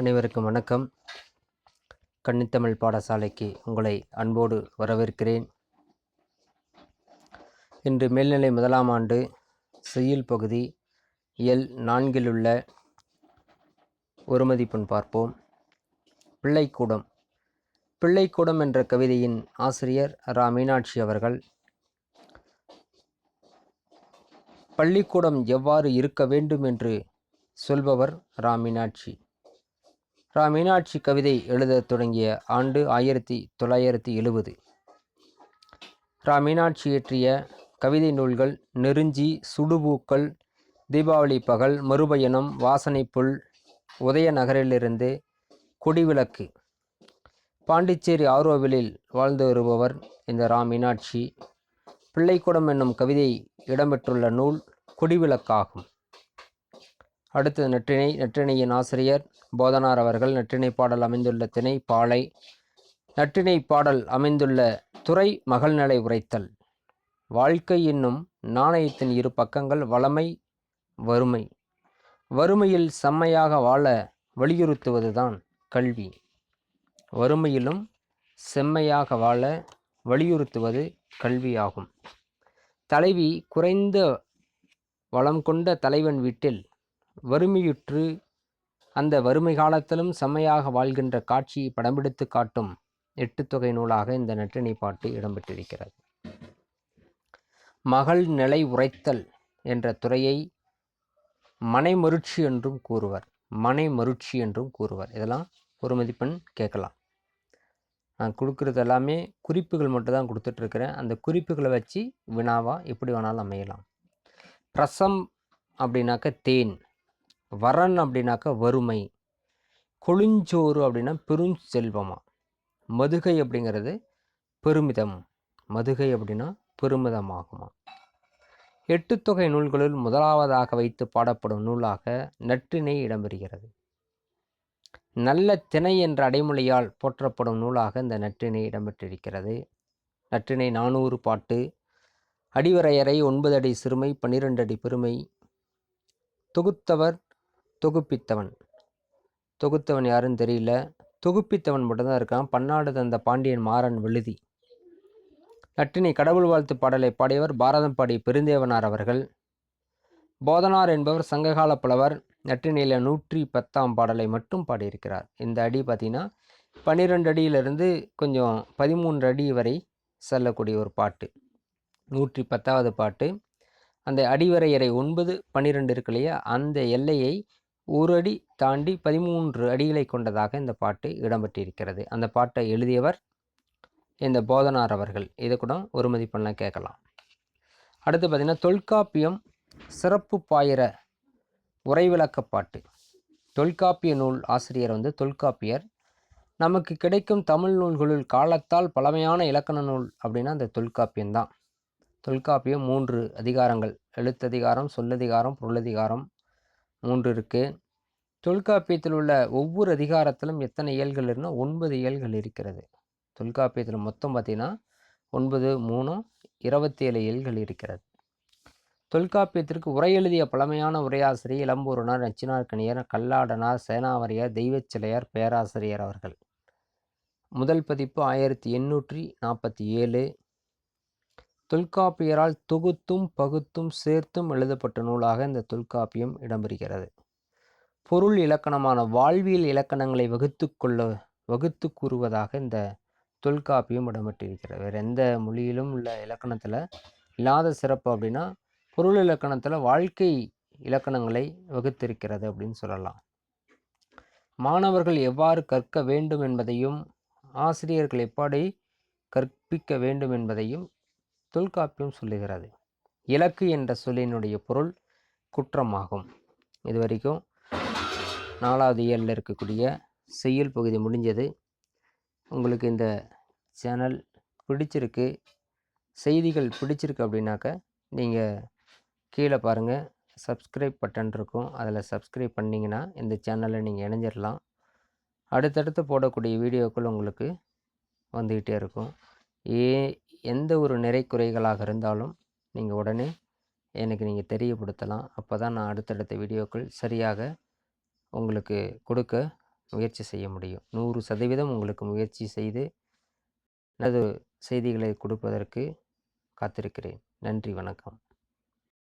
அனைவருக்கும் வணக்கம். கன்னித்தமிழ் பாடசாலைக்கு உங்களை அன்போடு வரவேற்கிறேன். இன்று மேல்நிலை முதலாம் ஆண்டு செய்யுள் பகுதி எல் நான்கில் உள்ள ஒரு மதிப்பெண் பார்ப்போம். பிள்ளைக்கூடம். பிள்ளைக்கூடம் என்ற கவிதையின் ஆசிரியர் ரா. மீனாட்சி அவர்கள் பள்ளிக்கூடம் எவ்வாறு இருக்க வேண்டும்? என்று சொல்பவர் ரா. மீனாட்சி. ரா மீனாட்சி கவிதை எழுதத் தொடங்கிய ஆண்டு ஆயிரத்தி தொள்ளாயிரத்தி எழுபது ரா மீனாட்சி இயற்றிய கவிதை நூல்கள் நெருஞ்சி சுடுபூக்கள் தீபாவளி பகல் மறுபயணம் வாசனைப்புல் உதய நகரிலிருந்து குடிவிளக்கு. பாண்டிச்சேரி ஆரோவிலில் வாழ்ந்து வருபவர் இந்த ரா மீனாட்சி. பிள்ளைக்கூடம் என்னும் கவிதை இடம்பெற்றுள்ள நூல் குடிவிளக்காகும். அடுத்து நற்றிணை நற்றிணையின் ஆசிரியர் போதனார் அவர்கள் நற்றிணை பாடல் அமைந்துள்ள திணை பாலை நற்றிணை பாடல் அமைந்துள்ள துறை மகள்நிலை உரைத்தல். வாழ்க்கை என்னும் நாணயத்தின் இரு பக்கங்கள் வளமை வறுமை. வறுமையில் செம்மையாக வாழ வலியுறுத்துவதுதான் கல்வி. வறுமையிலும் செம்மையாக வாழ வலியுறுத்துவது கல்வியாகும். தலைவி குறைந்த வளம் கொண்ட தலைவன் வீட்டில் வறுமையுற்று அந்த வறுமை காலத்திலும் செம்மையாக வாழ்கின்ற காட்சியை படம்பிடித்து காட்டும் எட்டு தொகை நூலாக இந்த நற்றிணை பாட்டு இடம்பெற்றிருக்கிறது. மகள் நிலை உரைத்தல் என்ற துறையை மனைமருட்சி என்றும் கூறுவர். மனைமருட்சி என்றும் கூறுவர். இதெல்லாம் ஒரு மதிப்பெண் கேட்கலாம். நான் கொடுக்குறது எல்லாமே குறிப்புகள் மட்டும் தான் கொடுத்துட்ருக்கிறேன். அந்த குறிப்புகளை வச்சு வினாவாக எப்படி வேணாலும் அமையலாம். பிரசம் அப்படின்னாக்க தேன். வரன் அப்படின்னாக்க வறுமை. கொழுஞ்சோறு அப்படின்னா பெருஞ்செல்வமா? மதுகை அப்படிங்கிறது பெருமிதம். மதுகை அப்படின்னா பெருமிதமாகுமா? எட்டு தொகை நூல்களுள் முதலாவதாக வைத்து பாடப்படும் நூலாக நற்றிணை இடம்பெறுகிறது. நல்ல திணை என்ற அடைமொழியால் போற்றப்படும் நூலாக இந்த நற்றிணை இடம்பெற்றிருக்கிறது. நற்றிணை நானூறு பாட்டு. அடிவரையறை ஒன்பது அடி சிறுமை பன்னிரெண்டு அடி பெருமை. தொகுத்தவர் தொகுப்பித்தவன். தொகுத்தவன் யாருன்னு தெரியல. தொகுப்பித்தவன் மட்டும்தான் இருக்கான். பன்னாடு தந்த பாண்டியன் மாறன் விழுதி. நட்டினி கடவுள் வாழ்த்து பாடலை பாடியவர் பாரதம் பாடி பெருந்தேவனார் அவர்கள். போதனார் என்பவர் சங்ககால புலவர். நட்டினியில் நூற்றி பத்தாம் பாடலை மட்டும் பாடியிருக்கிறார். இந்த அடி பார்த்தீங்கன்னா பன்னிரெண்டு அடியிலிருந்து கொஞ்சம் பதிமூன்று அடி வரை செல்லக்கூடிய ஒரு பாட்டு. நூற்றி பத்தாவது பாட்டு. அந்த அடிவரையறை ஒன்பது பன்னிரெண்டு இருக்கு இல்லையா? அந்த எல்லையை ஒரு அடி தாண்டி பதிமூன்று அடிகளை கொண்டதாக இந்த பாட்டு இடம்பெற்றிருக்கிறது. அந்த பாட்டை எழுதியவர் இந்த போதனார் அவர்கள். இதை கூட ஒரு மதிப்பெண்ணாக கேட்கலாம். அடுத்து பார்த்திங்கன்னா தொல்காப்பியம் சிறப்பு பாயிர உரைவிளக்க பாட்டு. தொல்காப்பிய நூல் ஆசிரியர் வந்து தொல்காப்பியர். நமக்கு கிடைக்கும் தமிழ் நூல்களுள் காலத்தால் பழமையான இலக்கண நூல் அப்படின்னா அந்த தொல்காப்பியம்தான். தொல்காப்பியம் மூன்று அதிகாரங்கள். எழுத்ததிகாரம் சொல்லதிகாரம் பொருளதிகாரம் மூன்று இருக்குது தொல்காப்பியத்தில் உள்ள ஒவ்வொரு அதிகாரத்திலும் எத்தனை இயல்கள் இருக்குன்னா ஒன்பது இயல்கள் இருக்கிறது. தொல்காப்பியத்தில் மொத்தம் பார்த்திங்கன்னா ஒன்பது மூணு இருபத்தி ஏழு இயல்கள் இருக்கிறது. தொல்காப்பியத்திற்கு உரை எழுதிய பழமையான உரையாசிரியர் இளம்பூரனார் நச்சினார்கனியர் கல்லாடனார் சேனாவரியார் தெய்வச்சிலையார் பேராசிரியர் அவர்கள். முதல் பதிப்பு ஆயிரத்தி எண்ணூற்றி நாற்பத்தி ஏழு. தொல்காப்பியரால் தொகுத்தும் பகுத்தும் சேர்த்தும் எழுதப்பட்ட நூலாக இந்த தொல்காப்பியம் இடம்பெறுகிறது. பொருள் இலக்கணமான வாழ்வியல் இலக்கணங்களை வகுத்து கொள்ள வகுத்து கூறுவதாக இந்த தொல்காப்பியம் இடம்பெற்றிருக்கிறது. வேறு எந்த மொழியிலும் உள்ள இலக்கணத்தில் இல்லாத சிறப்பு அப்படின்னா பொருள் இலக்கணத்தில் வாழ்க்கை இலக்கணங்களை வகுத்திருக்கிறது அப்படின்னு சொல்லலாம். மாணவர்கள் எவ்வாறு கற்க வேண்டும் என்பதையும் ஆசிரியர்கள் எப்படி கற்பிக்க வேண்டும் என்பதையும் தொல்காப்பியம் சொல்லுகிறது. இலக்கு என்ற சொல்லினுடைய பொருள் குற்றமாகும். இது வரைக்கும் நாலாவது இயலில் இருக்கக்கூடிய செய்யுள் பகுதி முடிஞ்சது. உங்களுக்கு இந்த சேனல் பிடிச்சிருக்கு செய்திகள் பிடிச்சிருக்கு அப்படின்னாக்க நீங்கள் கீழே பாருங்கள் சப்ஸ்கிரைப் பட்டன் இருக்கும். அதில் சப்ஸ்கிரைப் பண்ணிங்கன்னா இந்த சேனலில் நீங்கள் இணைஞ்சிடலாம் அடுத்தடுத்து போடக்கூடிய வீடியோக்கள் உங்களுக்கு வந்துக்கிட்டே இருக்கும். ஏ எந்த ஒரு நிறை குறைகளாக இருந்தாலும் நீங்கள் உடனே எனக்கு நீங்கள் தெரியப்படுத்தலாம். அப்போ தான் நான் அடுத்தடுத்த வீடியோக்கள் சரியாக உங்களுக்கு கொடுக்க முயற்சி செய்ய முடியும். நூறு சதவீதம் உங்களுக்கு முயற்சி செய்து நல்லது செய்திகளை கொடுப்பதற்கு காத்திருக்கிறேன். நன்றி வணக்கம்.